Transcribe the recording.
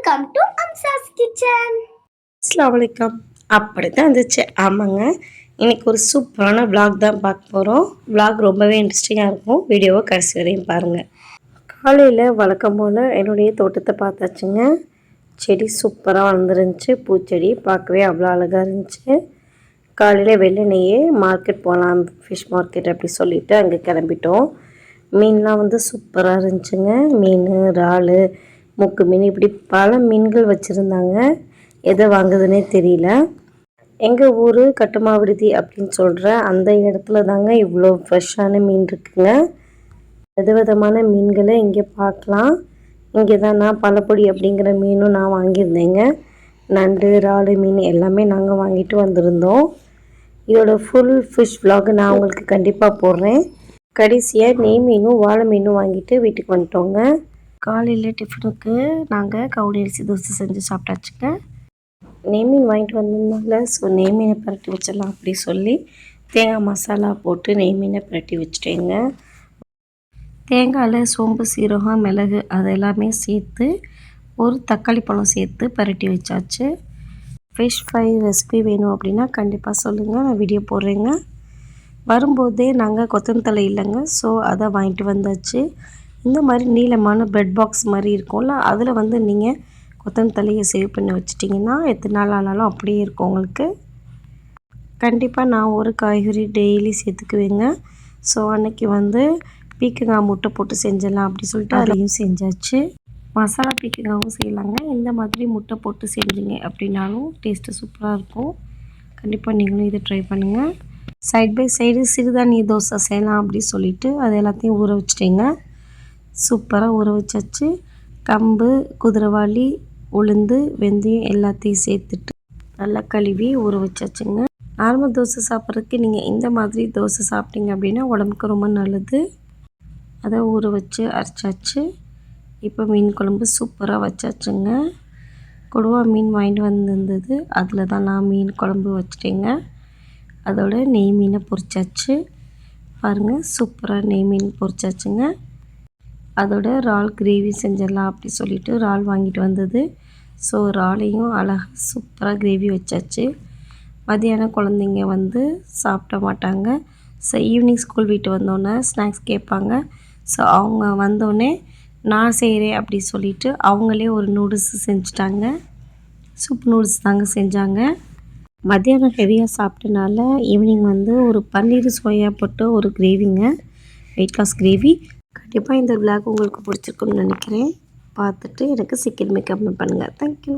Welcome to அம்சாஸ் kitchen அஸ்லாம் வலைக்கம் அப்படி தான் இருந்துச்சு. ஆமாங்க. இன்றைக்கி ஒரு சூப்பரான விளாக் தான் பார்க்க போகிறோம் விளாக் ரொம்பவே இன்ட்ரெஸ்டிங்காக இருக்கும். வீடியோவை கடைசி வரையும் பாருங்கள் காலையில் வழக்கம் போல் என்னுடைய தோட்டத்தை பார்த்தாச்சுங்க. செடி சூப்பராக வளர்ந்துருந்துச்சு. பூச்செடி பார்க்கவே அவ்வளோ அழகாக இருந்துச்சு. காலையில் வெள்ளனையே மார்க்கெட் போகலாம் ஃபிஷ் மார்க்கெட் அப்படி சொல்லிவிட்டு அங்கே கிளம்பிட்டோம். மீன்லாம் வந்து சூப்பராக இருந்துச்சுங்க. மீன் இறால் மூக்கு மீன். இப்படி பல மீன்கள் வச்சுருந்தாங்க. எதை வாங்குதுன்னே தெரியல. எங்கள் ஊர் கட்டுமாவிடுதி அப்படின்னு சொல்கிற அந்த இடத்துல தாங்க இவ்வளோ ஃப்ரெஷ்ஷான மீன் இருக்குங்க. விதவிதமான மீன்களை இங்கே பார்க்கலாம். இங்கே தான் நான் பழப்பொடி அப்படிங்கிற மீனும் நான் வாங்கியிருந்தேங்க. நண்டு இறால் மீன் எல்லாமே நாங்கள் வாங்கிட்டு வந்திருந்தோம். இதோட ஃபுல் ஃபிஷ் ப்ளாக் நான் உங்களுக்கு கண்டிப்பாக போடுறேன். கடைசியாக நெய் மீனும் வாழை மீனும் வாங்கிட்டு வீட்டுக்கு வந்துட்டோங்க. காலையில் டிஃபனுக்கு நாங்கள் கவுளி அரிசி தோசை செஞ்சு சாப்பிட்டாச்சுங்க. நெய் மீன் வாங்கிட்டு வந்ததுனால ஸோ நெய் பரட்டி வச்சிடலாம் அப்படி சொல்லி தேங்காய் மசாலா போட்டு நெய் மீனை பரட்டி வச்சுட்டேங்க. தேங்காயில் சோம்பு சீரகம் மிளகு அது எல்லாமே சேர்த்து ஒரு தக்காளி பழம் சேர்த்து பரட்டி வச்சாச்சு. ஃபிஷ் ஃப்ரை ரெசிபி வேணும் அப்படின்னா கண்டிப்பாக சொல்லுங்கள் நான் வீடியோ போடுறேங்க. வரும்போதே நாங்கள் கொத்தமல்லி இல்லைங்க ஸோ அதை வாங்கிட்டு வந்தாச்சு. இந்த மாதிரி நீளமான பெட் பாக்ஸ் மாதிரி இருக்கும்ல அதில் வந்து நீங்கள் கொத்தமல்லியை சேவ் பண்ணி வச்சிட்டிங்கன்னா எத்தனை நாள் ஆனாலும் அப்படியே இருக்கும் உங்களுக்கு. கண்டிப்பாக நான் ஒரு காய்கறி டெய்லி சேர்த்துக்குவேங்க. ஸோ அன்னைக்கு வந்து பீக்கங்காய் முட்டை போட்டு செஞ்சிடலாம் அப்படி சொல்லிட்டு அதையும் செஞ்சாச்சு. மசாலா பீக்கங்காவும் செய்யலாங்க. இந்த மாதிரி முட்டை போட்டு செஞ்சீங்க அப்படின்னாலும் டேஸ்ட்டு சூப்பராக இருக்கும். கண்டிப்பாக நீங்களும் இதை ட்ரை பண்ணுங்கள் சைட் பை சைடு சிறுதானிய தோசை செய்யலாம் அப்படி சொல்லிவிட்டு அது எல்லாத்தையும் ஊற வச்சிட்டிங்க. சூப்பராக ஊற வச்சாச்சு. கம்பு குதிரைவாளி உளுந்து வெந்தயம் எல்லாத்தையும் சேர்த்துட்டு நல்லா கழுவி ஊற வச்சாச்சுங்க. நார்மல் தோசை சாப்பிட்றதுக்கு நீங்கள் இந்த மாதிரி தோசை சாப்பிட்டீங்க அப்படின்னா உடம்புக்கு ரொம்ப நல்லது. அதை ஊற வச்சு அரைச்சாச்சு. இப்போ மீன் குழம்பு சூப்பராக வச்சாச்சுங்க. கொடுவா மீன் வாங்கிட்டு வந்திருந்தது. அதில் தான் நான் மீன் குழம்பு வச்சிட்டேங்க. அதோட நெய் மீனை பொரிச்சாச்சு. பாருங்கள் சூப்பராக நெய் மீன் பொரிச்சாச்சுங்க. அதோட இறால் கிரேவி செஞ்சிடலாம் அப்படி சொல்லிட்டு இறால் வாங்கிட்டு வந்தது. ஸோ இறாலையும் அழகாக சூப்பராக கிரேவி வச்சாச்சு. மதியானம் குழந்தைங்க வந்து சாப்பிட மாட்டாங்க. ஸோ ஈவினிங் ஸ்கூல் விட்டு வந்தோடனே ஸ்நாக்ஸ் கேட்பாங்க. ஸோ அவங்க வந்தோடனே நான் செய்கிறேன் அப்படி சொல்லிட்டு அவங்களே ஒரு நூடுல்ஸ் செஞ்சுட்டாங்க. சூப் நூடுல்ஸ் தாங்க செஞ்சாங்க. மத்தியானம் ஹெவியாக சாப்பிட்டனால ஈவினிங் வந்து ஒரு பன்னீர் சோயா போட்டு ஒரு கிரேவிங்க. Weight loss gravy. கண்டிப்பாக இந்த விளாக் உங்களுக்கு பிடிச்சிருக்குன்னு நினைக்கிறேன். பார்த்துட்டு எனக்கு சீக்கிரமே கமெண்ட் பண்ணுங்கள் தேங்க்யூ